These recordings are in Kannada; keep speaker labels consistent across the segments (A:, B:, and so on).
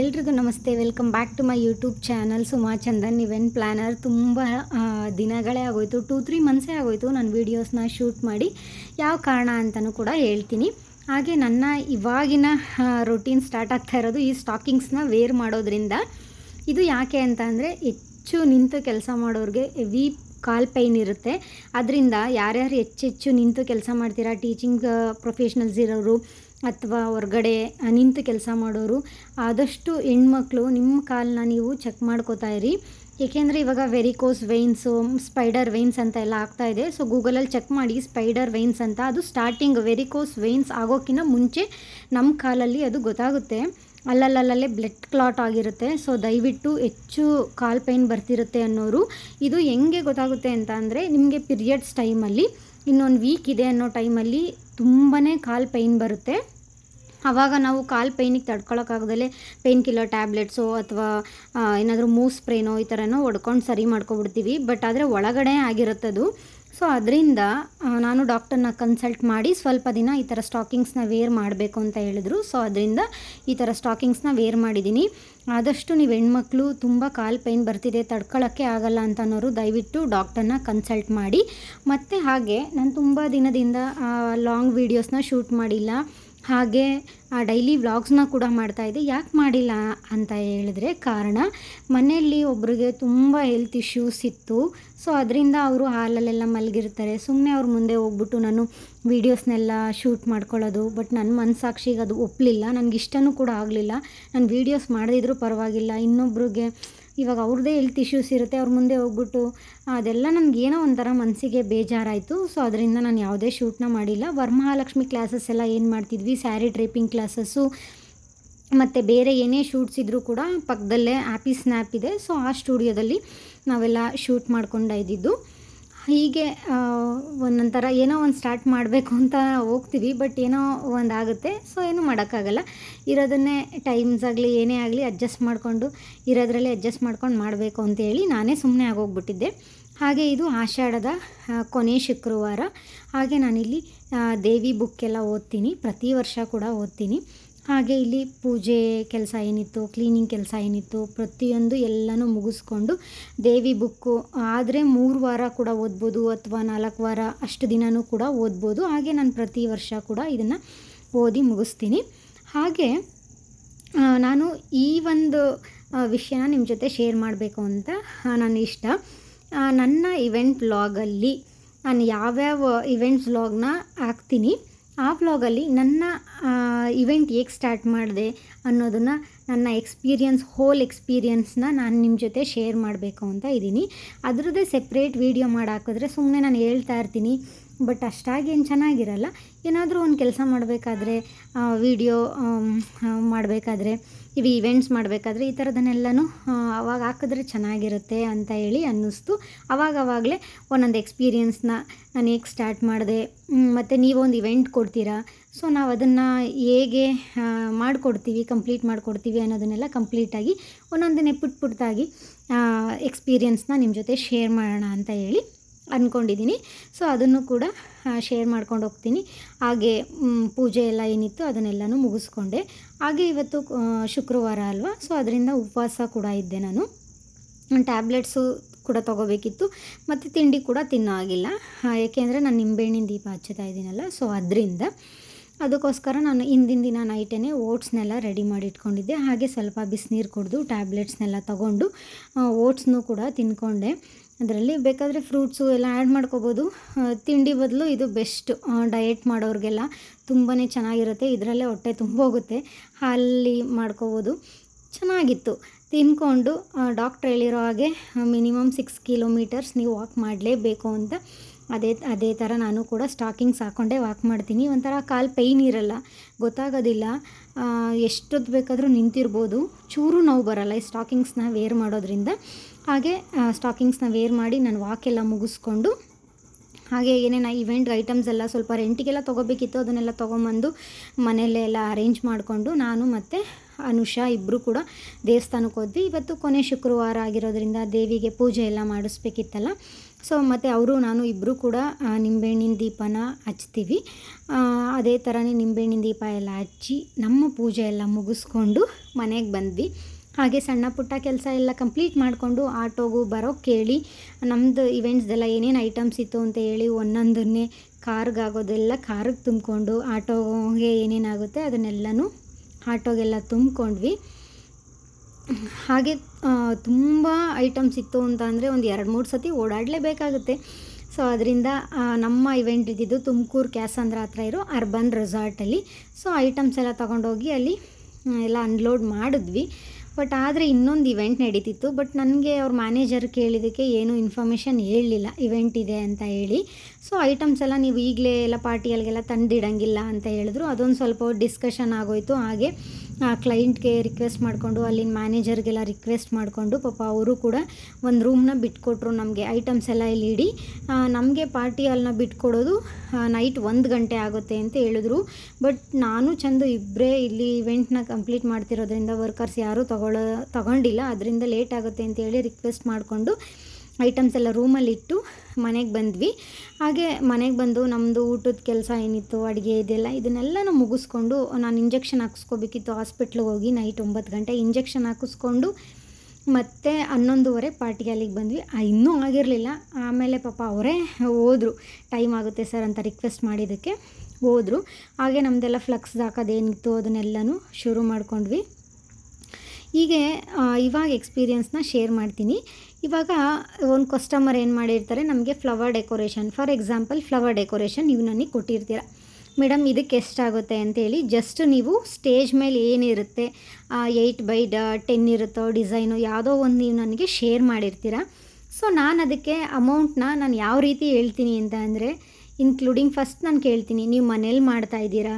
A: ಎಲ್ರಿಗೂ ನಮಸ್ತೆ. Welcome back to my YouTube channel Suma Chandan, event planner ತುಂಬ ದಿನಗಳೇ ಆಗೋಯ್ತು. ಟೂ, ತ್ರೀ ಮಂತ್ಸೇ ಆಗೋಯ್ತು ನಾನು ವೀಡಿಯೋಸ್ನ ಶೂಟ್ ಮಾಡಿ. ಯಾವ ಕಾರಣ ಅಂತಲೂ ಕೂಡ ಹೇಳ್ತೀನಿ. ಹಾಗೆ ನನ್ನ ಇವಾಗಿನ ರೊಟೀನ್ ಸ್ಟಾರ್ಟ್ ಆಗ್ತಾ ಇರೋದು ಈ ಸ್ಟಾಕಿಂಗ್ಸ್ನ ವೇರ್ ಮಾಡೋದ್ರಿಂದ. ಇದು ಯಾಕೆ ಅಂತ ಅಂದರೆ, ಹೆಚ್ಚು ನಿಂತು ಕೆಲಸ ಮಾಡೋರಿಗೆ ಹೆವಿ ಕಾಲ್ ಪೈನ್ ಇರುತ್ತೆ. ಅದರಿಂದ ಯಾರ್ಯಾರು ಹೆಚ್ಚೆಚ್ಚು ನಿಂತು ಕೆಲಸ ಮಾಡ್ತೀರಾ ಟೀಚಿಂಗ್ ಪ್ರೊಫೆಷ್ನಲ್ಸ್ ಇರೋರು ಅಥವಾ ಹೊರ್ಗಡೆ ನಿಂತು ಕೆಲಸ ಮಾಡೋರು, ಆದಷ್ಟು ಹೆಣ್ಮಕ್ಳು ನಿಮ್ಮ ಕಾಲನ್ನ ನೀವು ಚೆಕ್ ಮಾಡ್ಕೋತಾ ಇರಿ. ಏಕೆಂದರೆ ಇವಾಗ ವೆರಿಕೋಸ್ ವೈನ್ಸು ಸ್ಪೈಡರ್ ವೈನ್ಸ್ ಅಂತ ಎಲ್ಲ ಆಗ್ತಾ ಇದೆ. ಸೊ ಗೂಗಲಲ್ಲಿ ಚೆಕ್ ಮಾಡಿ ಸ್ಪೈಡರ್ ವೈನ್ಸ್ ಅಂತ. ಅದು ಸ್ಟಾರ್ಟಿಂಗ್ ವೆರಿಕೋಸ್ ವೈನ್ಸ್ ಆಗೋಕ್ಕಿಂತ ಮುಂಚೆ ನಮ್ಮ ಕಾಲಲ್ಲಿ ಅದು ಗೊತ್ತಾಗುತ್ತೆ. ಅಲ್ಲಲ್ಲಲ್ಲೇ ಬ್ಲಡ್ ಕ್ಲಾಟ್ ಆಗಿರುತ್ತೆ. ಸೊ ದಯವಿಟ್ಟು ಹೆಚ್ಚು ಕಾಲ್ ಪೈನ್ ಬರ್ತಿರುತ್ತೆ ಅನ್ನೋರು. ಇದು ಹೆಂಗೆ ಗೊತ್ತಾಗುತ್ತೆ ಅಂತ ಅಂದರೆ, ನಿಮಗೆ ಪೀರಿಯಡ್ಸ್ ಟೈಮಲ್ಲಿ ಇನ್ನೊಂದು ವೀಕ್ ಇದೆ ಅನ್ನೋ ಟೈಮಲ್ಲಿ ತುಂಬಾ ಕಾಲು ಪೈನ್ ಬರುತ್ತೆ. ಆವಾಗ ನಾವು ಕಾಲು ಪೈನಿಗೆ ತಡ್ಕೊಳೋಕ್ಕಾಗದಲ್ಲೇ ಪೇನ್ ಕಿಲ್ಲರ್ ಟ್ಯಾಬ್ಲೆಟ್ಸೋ ಅಥವಾ ಏನಾದರೂ ಮೂವ್ ಸ್ಪ್ರೇನೋ ಈ ಥರನೋ ಹೊಡ್ಕೊಂಡು ಸರಿ ಮಾಡ್ಕೊಬಿಡ್ತೀವಿ. ಬಟ್ ಆದರೆ ಒಳಗಡೆ ಆಗಿರುತ್ತದು. ಸೊ ಅದರಿಂದ ನಾನು ಡಾಕ್ಟರ್ನ ಕನ್ಸಲ್ಟ್ ಮಾಡಿ ಸ್ವಲ್ಪ ದಿನ ಈ ಥರ ಸ್ಟಾಕಿಂಗ್ಸ್ನ ವೇರ್ ಮಾಡಬೇಕು ಅಂತ ಹೇಳಿದ್ರು. ಸೊ ಅದರಿಂದ ಈ ಥರ ಸ್ಟಾಕಿಂಗ್ಸ್ನ ವೇರ್ ಮಾಡಿದ್ದೀನಿ ಆದಷ್ಟು ನೀವು ಹೆಣ್ಮಕ್ಳು ತುಂಬ ಕಾಲು ಪೈನ್ ಬರ್ತಿದೆ ತಡ್ಕೊಳ್ಳೋಕ್ಕೆ ಆಗಲ್ಲ ಅಂತ ಅನ್ನೋರು ದಯವಿಟ್ಟು ಡಾಕ್ಟರ್ನ ಕನ್ಸಲ್ಟ್ ಮಾಡಿ. ಮತ್ತು ಹಾಗೆ, ನಾನು ತುಂಬ ದಿನದಿಂದ ಲಾಂಗ್ ವೀಡಿಯೋಸ್ನ ಶೂಟ್ ಮಾಡಿಲ್ಲ. ಹಾಗೆ ಡೈಲಿ ವ್ಲಾಗ್ಸ್ನ ಕೂಡ ಮಾಡ್ತಾ ಇದ್ದೆ. ಯಾಕೆ ಮಾಡಿಲ್ಲ ಅಂತ ಹೇಳಿದ್ರೆ ಕಾರಣ, ಮನೆಯಲ್ಲಿ ಒಬ್ರಿಗೆ ತುಂಬ ಹೆಲ್ತ್ ಇಶ್ಯೂಸ್ ಇತ್ತು. ಸೊ ಅದರಿಂದ ಅವರು ಹಾಲಲ್ಲೆಲ್ಲ ಮಲಗಿರ್ತಾರೆ. ಸುಮ್ಮನೆ ಅವ್ರ ಮುಂದೆ ಹೋಗ್ಬಿಟ್ಟು ನಾನು ವೀಡಿಯೋಸ್ನೆಲ್ಲ ಶೂಟ್ ಮಾಡ್ಕೊಳ್ಳೋದು ಬಟ್ ನನ್ನ ಮನಸ್ಸಾಕ್ಷಿಗೆ ಅದು ಒಪ್ಪಲಿಲ್ಲ ನನಗೆ ಇಷ್ಟನೂ ಕೂಡ ಆಗಲಿಲ್ಲ. ನಾನು ವೀಡಿಯೋಸ್ ಮಾಡದಿದ್ರೂ ಪರವಾಗಿಲ್ಲ. ಇನ್ನೊಬ್ರಿಗೆ ಇವಾಗ ಅವ್ರದ್ದೇ ಹೆಲ್ತ್ ಇಶ್ಯೂಸ್ ಇರುತ್ತೆ, ಅವ್ರ ಮುಂದೆ ಹೋಗ್ಬಿಟ್ಟು, ಅದೆಲ್ಲ ನನಗೇನೋ ಒಂಥರ ಮನಸ್ಸಿಗೆ ಬೇಜಾರಾಯಿತು. ಸೊ ಅದರಿಂದ ನಾನು ಯಾವುದೇ ಶೂಟ್ನ ಮಾಡಿಲ್ಲ. ವರಮಹಾಲಕ್ಷ್ಮಿ ಕ್ಲಾಸಸ್ ಎಲ್ಲ ಏನು ಮಾಡ್ತಿದ್ವಿ? ಸ್ಯಾರಿ ಡ್ರೇಪಿಂಗ್ ಕ್ಲಾಸಸ್ಸು ಮತ್ತು ಬೇರೆ ಏನೇ ಶೂಟ್ಸ್ ಇದ್ದರೂ ಕೂಡ ಪಕ್ಕದಲ್ಲೇ ಆ್ಯಪಿ ಸ್ನ್ಯಾಪ್ ಇದೆ. ಸೊ ಆ ಸ್ಟುಡಿಯೋದಲ್ಲಿ ನಾವೆಲ್ಲ ಶೂಟ್ ಮಾಡ್ಕೊಂಡಿದ್ದು ಇದ್ದಿದ್ದು. ಹೀಗೆ ಒಂದೊಂಥರ ಏನೋ ಒಂದು ಸ್ಟಾರ್ಟ್ ಮಾಡಬೇಕು ಅಂತ ಹೋಗ್ತೀವಿ ಬಟ್ ಏನೋ ಒಂದು ಆಗುತ್ತೆ ಸೊ ಏನೂ ಮಾಡೋಕ್ಕಾಗಲ್ಲ. ಇರೋದನ್ನೇ ಟೈಮ್ಸ್ ಆಗಲಿ, ಏನೇ ಆಗಲಿ ಅಡ್ಜಸ್ಟ್ ಮಾಡಿಕೊಂಡು, ಇರೋದರಲ್ಲಿ ಅಡ್ಜಸ್ಟ್ ಮಾಡ್ಕೊಂಡು ಮಾಡಬೇಕು ಅಂತೇಳಿ ನಾನೇ ಸುಮ್ಮನೆ ಆಗೋಗ್ಬಿಟ್ಟಿದ್ದೆ. ಹಾಗೆ ಇದು ಆಷಾಢದ ಕೊನೆ ಶುಕ್ರವಾರ. ಹಾಗೆ ನಾನಿಲ್ಲಿ ದೇವಿ ಬುಕ್ ಎಲ್ಲ ಓದ್ತೀನಿ, ಪ್ರತಿ ವರ್ಷ ಕೂಡ ಓದ್ತೀನಿ. ಹಾಗೆ ಇಲ್ಲಿ ಪೂಜೆ ಕೆಲಸ ಏನಿತ್ತು ಕ್ಲೀನಿಂಗ್ ಕೆಲಸ ಏನಿತ್ತು, ಪ್ರತಿಯೊಂದು ಎಲ್ಲನೂ ಮುಗಿಸ್ಕೊಂಡು ದೇವಿ ಬುಕ್ಕು ಆದರೆ ಮೂರು ವಾರ ಕೂಡ ಓದ್ಬೋದು ಅಥವಾ ನಾಲ್ಕು ವಾರ ಅಷ್ಟು ದಿನವೂ ಕೂಡ ಓದ್ಬೋದು. ಹಾಗೆ ನಾನು ಪ್ರತಿ ವರ್ಷ ಕೂಡ ಇದನ್ನು ಓದಿ ಮುಗಿಸ್ತೀನಿ. ಹಾಗೆ ನಾನು ಈ ಒಂದು ವಿಷಯನ ನಿಮ್ಮ ಜೊತೆ ಶೇರ್ ಮಾಡಬೇಕು ಅಂತ ನನ್ನ ಇಷ್ಟ. ನನ್ನ ಇವೆಂಟ್ ವ್ಲಾಗಲ್ಲಿ ನಾನು ಯಾವ್ಯಾವ ಇವೆಂಟ್ಸ್ ವ್ಲಾಗ್ನ ಹಾಕ್ತೀನಿ. ಆ ವ್ಲಾಗಲ್ಲಿ ನನ್ನ ಇವೆಂಟ್ ಹೇಗೆ ಸ್ಟಾರ್ಟ್ ಮಾಡಿದೆ ಅನ್ನೋದನ್ನು ನನ್ನ ಎಕ್ಸ್ಪೀರಿಯನ್ಸ್ ಹೋಲ್ ಎಕ್ಸ್ಪೀರಿಯನ್ಸ್ನ ನಾನು ನಿಮ್ಮ ಜೊತೆ ಶೇರ್ ಮಾಡಬೇಕು ಅಂತ ಇದ್ದೀನಿ. ಅದರದ್ದೇ ಸೆಪ್ರೇಟ್ ವೀಡಿಯೋ ಮಾಡಿ ಹಾಕಿದ್ರೆ ಸುಮ್ಮನೆ ನಾನು ಹೇಳ್ತಾ ಇರ್ತೀನಿ. ಬಟ್ ಅಷ್ಟಾಗಿ ಏನು ಚೆನ್ನಾಗಿರಲ್ಲ. ಏನಾದರೂ ಒಂದು ಕೆಲಸ ಮಾಡಬೇಕಾದ್ರೆ ವೀಡಿಯೋ ಮಾಡಬೇಕಾದ್ರೆ, ಇವು ಇವೆಂಟ್ಸ್ ಮಾಡಬೇಕಾದ್ರೆ ಈ ಥರದನ್ನೆಲ್ಲನೂ ಅವಾಗ ಹಾಕಿದ್ರೆ ಚೆನ್ನಾಗಿರುತ್ತೆ ಅಂತ ಹೇಳಿ ಅನ್ನಿಸ್ತು. ಅವಾಗವಾಗಲೇ ಒಂದೊಂದು ಎಕ್ಸ್ಪೀರಿಯನ್ಸ್ನ ನಾನು ಹೇಗೆ ಸ್ಟಾರ್ಟ್ ಮಾಡಿದೆ ಮತ್ತು ನೀವೊಂದು ಇವೆಂಟ್ ಕೊಡ್ತೀರಾ ಸೊ ನಾವು ಅದನ್ನು ಹೇಗೆ ಮಾಡಿಕೊಡ್ತೀವಿ ಕಂಪ್ಲೀಟ್ ಮಾಡಿಕೊಡ್ತೀವಿ ಅನ್ನೋದನ್ನೆಲ್ಲ ಕಂಪ್ಲೀಟಾಗಿ ಒಂದೊಂದನ್ನೇ ಪುಟ್ ಪುಟ್ಟಾಗಿ ಎಕ್ಸ್ಪೀರಿಯನ್ಸ್ನ ನಿಮ್ಮ ಜೊತೆ ಶೇರ್ ಮಾಡೋಣ ಅಂತ ಹೇಳಿ ಅಂದ್ಕೊಂಡಿದ್ದೀನಿ ಸೊ ಅದನ್ನು ಕೂಡ ಶೇರ್ ಮಾಡ್ಕೊಂಡು ಹೋಗ್ತೀನಿ. ಹಾಗೆ ಪೂಜೆ ಎಲ್ಲ ಏನಿತ್ತು ಅದನ್ನೆಲ್ಲನೂ ಮುಗಿಸ್ಕೊಂಡೆ. ಹಾಗೆ ಇವತ್ತು ಶುಕ್ರವಾರ ಅಲ್ವಾ? ಸೊ ಅದರಿಂದ ಉಪವಾಸ ಕೂಡ ಇದ್ದೆ ನಾನು. ಟ್ಯಾಬ್ಲೆಟ್ಸು ಕೂಡ ತೊಗೋಬೇಕಿತ್ತು. ಮತ್ತು ತಿಂಡಿ ಕೂಡ ತಿನ್ನೋ ಆಗಿಲ್ಲ ಏಕೆಂದರೆ ನಾನು ನಿಂಬೆಹಣ್ಣಿನ ದೀಪ ಹಚ್ಚುತ್ತಾ ಇದ್ದೀನಲ್ಲ ಸೊ ಅದರಿಂದ ಅದಕ್ಕೋಸ್ಕರ ನಾನು ಹಿಂದಿನ ದಿನ ನೈಟೇ ಓಟ್ಸ್ನೆಲ್ಲ ರೆಡಿ ಮಾಡಿ ಇಟ್ಕೊಂಡಿದ್ದೆ ಹಾಗೆ ಸ್ವಲ್ಪ ಬಿಸಿನೀರು ಕುಡಿದು, ಟ್ಯಾಬ್ಲೆಟ್ಸ್ನೆಲ್ಲ ತಗೊಂಡು ಓಟ್ಸ್ನೂ ಕೂಡ ತಿನ್ಕೊಂಡೆ. ಅದರಲ್ಲಿ ಬೇಕಾದರೆ ಫ್ರೂಟ್ಸು ಎಲ್ಲ ಆ್ಯಡ್ ಮಾಡ್ಕೋಬೋದು. ತಿಂಡಿ ಬದಲು ಇದು ಬೆಸ್ಟ್ ಡಯೆಟ್ ಮಾಡೋರಿಗೆಲ್ಲ ತುಂಬಾ ಚೆನ್ನಾಗಿರುತ್ತೆ. ಇದರಲ್ಲೇ ಹೊಟ್ಟೆ ತುಂಬೋಗುತ್ತೆ. ಹಾಲಲ್ಲಿ ಮಾಡ್ಕೋಬೋದು. ಚೆನ್ನಾಗಿತ್ತು. ತಿನ್ಕೊಂಡು ಡಾಕ್ಟ್ರ್ ಹೇಳಿರೋ ಹಾಗೆ ಮಿನಿಮಮ್ ಸಿಕ್ಸ್ ಕಿಲೋಮೀಟರ್ಸ್ ನೀವು ವಾಕ್ ಮಾಡಲೇಬೇಕು ಅಂತ ಅದೇ ಅದೇ ಥರ ನಾನು ಕೂಡ ಸ್ಟಾಕಿಂಗ್ಸ್ ಹಾಕ್ಕೊಂಡೇ ವಾಕ್ ಮಾಡ್ತೀನಿ. ಒಂಥರ ಕಾಲು ಪೈನ್ ಇರಲ್ಲ. ಗೊತ್ತಾಗೋದಿಲ್ಲ. ಎಷ್ಟೊತ್ತು ಬೇಕಾದರೂ ನಿಂತಿರ್ಬೋದು. ಚೂರು ನೋವು ಬರಲ್ಲ ಈ ಸ್ಟಾಕಿಂಗ್ಸ್ನ ವೇರ್ ಮಾಡೋದ್ರಿಂದ. ಹಾಗೆ ಸ್ಟಾಕಿಂಗ್ಸ್ನ ವೇರ್ ಮಾಡಿ ನಾನು ವಾಕೆಲ್ಲ ಮುಗಿಸ್ಕೊಂಡು, ಹಾಗೆ ಏನೇನು ಇವೆಂಟ್ ಐಟಮ್ಸ್ ಎಲ್ಲ ಸ್ವಲ್ಪ ರೆಂಟಿಗೆಲ್ಲ ತೊಗೋಬೇಕಿತ್ತು, ಅದನ್ನೆಲ್ಲ ತೊಗೊಂಬಂದು ಮನೆಯಲ್ಲೇ ಎಲ್ಲ ಅರೇಂಜ್ ಮಾಡಿಕೊಂಡು ನಾನು ಮತ್ತು ಅನುಷಾ ಇಬ್ಬರು ಕೂಡ ದೇವಸ್ಥಾನಕ್ಕೆ ಹೋದ್ವಿ. ಇವತ್ತು ಕೊನೆ ಶುಕ್ರವಾರ ಆಗಿರೋದ್ರಿಂದ ದೇವಿಗೆ ಪೂಜೆ ಎಲ್ಲ ಮಾಡಿಸ್ಬೇಕಿತ್ತಲ್ಲ. ಸೊ ಮತ್ತು ಅವರು, ನಾನು ಇಬ್ಬರು ಕೂಡ ನಿಂಬೆಹಣ್ಣಿನ ದೀಪನ ಹಚ್ತೀವಿ. ಅದೇ ಥರನೇ ನಿಂಬೆಹಣ್ಣಿನ ದೀಪ ಎಲ್ಲ ಹಚ್ಚಿ, ನಮ್ಮ ಪೂಜೆ ಎಲ್ಲ ಮುಗಿಸ್ಕೊಂಡು ಮನೆಗೆ ಬಂದ್ವಿ. ಹಾಗೆ ಸಣ್ಣ ಪುಟ್ಟ ಕೆಲಸ ಎಲ್ಲ ಕಂಪ್ಲೀಟ್ ಮಾಡಿಕೊಂಡು ಆಟೋಗೂ ಬರೋ ಕೇಳಿ ನಮ್ಮದು ಇವೆಂಟ್ಸ್ದೆಲ್ಲ ಏನೇನು ಐಟಮ್ಸ್ ಇತ್ತು ಅಂತ ಹೇಳಿ ಒಂದೊಂದನ್ನೇ ಕಾರ್ಗಾಗೋದೆಲ್ಲ ಕಾರ್ಗೆ ತುಂಬಿಕೊಂಡು, ಆಟೋಗೆ ಏನೇನಾಗುತ್ತೆ ಅದನ್ನೆಲ್ಲನೂ ಆಟೋಗೆಲ್ಲ ತುಂಬ್ಕೊಂಡ್ವಿ. ಹಾಗೆ ತುಂಬ ಐಟಮ್ಸ್ ಇತ್ತು ಅಂತ ಅಂದರೆ ಒಂದು ಎರಡು ಮೂರು ಸತಿ ಓಡಾಡಲೇಬೇಕಾಗುತ್ತೆ. ಸೊ ಅದರಿಂದ ನಮ್ಮ ಇವೆಂಟ್ ಇದ್ದಿದ್ದು ತುಮಕೂರು ಕ್ಯಾಸಂದ್ರ ಹತ್ರ ಇರೋ ಅರ್ಬನ್ ರೆಸಾರ್ಟಲ್ಲಿ ಸೊ ಐಟಮ್ಸ್ ಎಲ್ಲ ತೊಗೊಂಡೋಗಿ ಅಲ್ಲಿ ಎಲ್ಲ ಅನ್ಲೋಡ್ ಮಾಡಿದ್ವಿ. ಬಟ್ ಆದರೆ ಇನ್ನೊಂದು ಇವೆಂಟ್ ನಡೀತಿತ್ತು. ಬಟ್ ನನಗೆ ಅವ್ರ ಮ್ಯಾನೇಜರ್ ಕೇಳಿದ್ದಕ್ಕೆ ಏನೂ ಇನ್ಫಾರ್ಮೇಷನ್ ಹೇಳಲಿಲ್ಲ. ಇವೆಂಟ್ ಇದೆ ಅಂತ ಹೇಳಿ. ಸೊ ಐಟಮ್ಸ್ ಎಲ್ಲ ನೀವು ಈಗಲೇ ಎಲ್ಲ ಪಾರ್ಟಿಯಲ್ಲಿಗೆಲ್ಲ ತಂದಿಡಂಗಿಲ್ಲ ಅಂತ ಹೇಳಿದ್ರು. ಅದೊಂದು ಸ್ವಲ್ಪ ಡಿಸ್ಕಷನ್ ಆಗೋಯಿತು. ಹಾಗೆ ಕ್ಲೈಂಟ್ಗೆ ರಿಕ್ವೆಸ್ಟ್ ಮಾಡಿಕೊಂಡು, ಅಲ್ಲಿನ ಮ್ಯಾನೇಜರ್ಗೆಲ್ಲ ರಿಕ್ವೆಸ್ಟ್ ಮಾಡಿಕೊಂಡು, ಪಾಪ ಅವರು ಕೂಡ ಒಂದು ರೂಮ್ನ ಬಿಟ್ಕೊಟ್ರು ನಮಗೆ ಐಟಮ್ಸ್ ಎಲ್ಲ ಇಲ್ಲಿ ಇಡಿ. ನಮಗೆ ಪಾರ್ಟಿ ಹಾಲ್ನ ಬಿಟ್ಕೊಡೋದು ನೈಟ್ ಒಂದು ಗಂಟೆ ಆಗುತ್ತೆ ಅಂತ ಹೇಳಿದ್ರು. ಬಟ್ ನಾನು ಚಂದು ಇಬ್ಬರೇ ಇಲ್ಲಿ ಇವೆಂಟ್ನ ಕಂಪ್ಲೀಟ್ ಮಾಡ್ತಿರೋದ್ರಿಂದ ವರ್ಕರ್ಸ್ ಯಾರೂ ತಗೊಳ್ಳೋ ತಗೊಂಡಿಲ್ಲ. ಅದರಿಂದ ಲೇಟ್ ಆಗುತ್ತೆ ಅಂತ ಹೇಳಿ ರಿಕ್ವೆಸ್ಟ್ ಮಾಡಿಕೊಂಡು ಐಟಮ್ಸ್ ಎಲ್ಲ ರೂಮಲ್ಲಿಟ್ಟು ಮನೆಗೆ ಬಂದ್ವಿ. ಹಾಗೆ ಮನೆಗೆ ಬಂದು ನಮ್ಮದು ಊಟದ ಕೆಲಸ ಏನಿತ್ತು, ಅಡುಗೆ ಇದೆಲ್ಲ, ಇದನ್ನೆಲ್ಲನೂ ಮುಗಿಸ್ಕೊಂಡು ನಾನು ಇಂಜೆಕ್ಷನ್ ಹಾಕಿಸ್ಕೋಬೇಕಿತ್ತು. ಹಾಸ್ಪಿಟ್ಲಿಗೆ ಹೋಗಿ ನೈಟ್ ಒಂಬತ್ತು ಗಂಟೆ ಇಂಜೆಕ್ಷನ್ ಹಾಕಿಸ್ಕೊಂಡು ಮತ್ತೆ ಹನ್ನೊಂದುವರೆ ಪಾರ್ಟಿಗೆ ಅಲ್ಲಿಗೆ ಬಂದ್ವಿ. ಇನ್ನೂ ಆಗಿರಲಿಲ್ಲ. ಆಮೇಲೆ ಪಾಪ ಅವರೇ ಹೋದರು. ಟೈಮ್ ಆಗುತ್ತೆ ಸರ್ ಅಂತ ರಿಕ್ವೆಸ್ಟ್ ಮಾಡಿದ್ದಕ್ಕೆ ಹೋದರು. ಹಾಗೆ ನಮ್ಮದೆಲ್ಲ ಫ್ಲಕ್ಸ್ ಹಾಕೋದೇನಿತ್ತು ಅದನ್ನೆಲ್ಲನೂ ಶುರು ಮಾಡ್ಕೊಂಡ್ವಿ. ಹೀಗೆ ಇವಾಗ ಎಕ್ಸ್ಪೀರಿಯನ್ಸ್ನ ಶೇರ್ ಮಾಡ್ತೀನಿ. ಇವಾಗ ಒಂದು ಕಸ್ಟಮರ್ ಏನು ಮಾಡಿರ್ತಾರೆ, ನಮಗೆ flower decoration for example flower decoration ನೀವು ನನಗೆ ಕೊಟ್ಟಿರ್ತೀರ. ಮೇಡಮ್, ಇದಕ್ಕೆ ಎಷ್ಟಾಗುತ್ತೆ? ಅಂತೇಳಿ ಜಸ್ಟ್ ನೀವು ಸ್ಟೇಜ್ ಮೇಲೆ ಏನಿರುತ್ತೆ ಏಯ್ಟ್ ಬೈ ಡ ಟೆನ್ ಇರುತ್ತೋ ಡಿಸೈನು ಯಾವುದೋ ಒಂದು ನೀವು ನನಗೆ ಶೇರ್ ಮಾಡಿರ್ತೀರ. ಸೊ ನಾನು ಅದಕ್ಕೆ ಅಮೌಂಟ್ನ ನಾನು ಯಾವ ರೀತಿ ಹೇಳ್ತೀನಿ ಅಂತ ಅಂದರೆ ಇನ್ಕ್ಲೂಡಿಂಗ್ ಫಸ್ಟ್ ನಾನು ಕೇಳ್ತೀನಿ, ನೀವು ಮನೇಲಿ ಮಾಡ್ತಾ ಇದ್ದೀರಾ?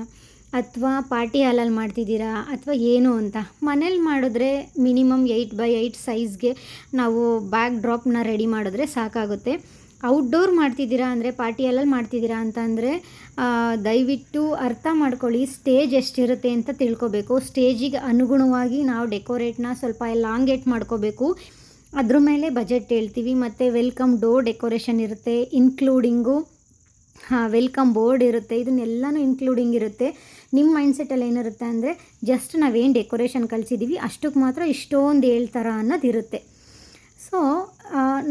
A: ಅಥವಾ ಪಾರ್ಟಿ ಹಾಲಲ್ಲಿ ಮಾಡ್ತಿದ್ದೀರಾ ಅಥವಾ ಏನು ಅಂತ? ಮನೇಲಿ ಮಾಡಿದ್ರೆ ಮಿನಿಮಮ್ ಏಯ್ಟ್ ಬೈ ಏಯ್ಟ್ ಸೈಜ್ಗೆ ನಾವು ಬ್ಯಾಕ್ ಡ್ರಾಪ್ನ ರೆಡಿ ಮಾಡಿದ್ರೆ ಸಾಕಾಗುತ್ತೆ. ಔಟ್ಡೋರ್ ಮಾಡ್ತಿದ್ದೀರಾ ಅಂದರೆ, ಪಾರ್ಟಿ ಹಾಲಲ್ಲಿ ಮಾಡ್ತಿದ್ದೀರಾ ಅಂತ ಅಂದರೆ ದಯವಿಟ್ಟು ಅರ್ಥ ಮಾಡ್ಕೊಳ್ಳಿ ಸ್ಟೇಜ್ ಎಷ್ಟಿರುತ್ತೆ ಅಂತ ತಿಳ್ಕೊಬೇಕು. ಸ್ಟೇಜಿಗೆ ಅನುಗುಣವಾಗಿ ನಾವು ಡೆಕೋರೇಟ್ನ ಸ್ವಲ್ಪ ಲಾಂಗೇಟ್ ಮಾಡ್ಕೋಬೇಕು. ಅದ್ರ ಮೇಲೆ ಬಜೆಟ್ ಹೇಳ್ತೀವಿ. ಮತ್ತು ವೆಲ್ಕಮ್ ಡೋರ್ ಡೆಕೋರೇಷನ್ ಇರುತ್ತೆ, ಇನ್ಕ್ಲೂಡಿಂಗು, ಹಾಂ, ವೆಲ್ಕಮ್ ಬೋರ್ಡ್ ಇರುತ್ತೆ, ಇದನ್ನೆಲ್ಲನೂ ಇನ್ಕ್ಲೂಡಿಂಗ್ ಇರುತ್ತೆ. ನಿಮ್ಮ ಮೈಂಡ್ಸೆಟ್ಟಲ್ಲಿ ಏನಿರುತ್ತೆ ಅಂದರೆ ಜಸ್ಟ್ ನಾವೇನು ಡೆಕೋರೇಷನ್ ಕಲಿಸಿದ್ದೀವಿ ಅಷ್ಟಕ್ಕೆ ಮಾತ್ರ ಇಷ್ಟೊಂದು ಹೇಳ್ತಾರ ಅನ್ನೋದು ಇರುತ್ತೆ. ಸೊ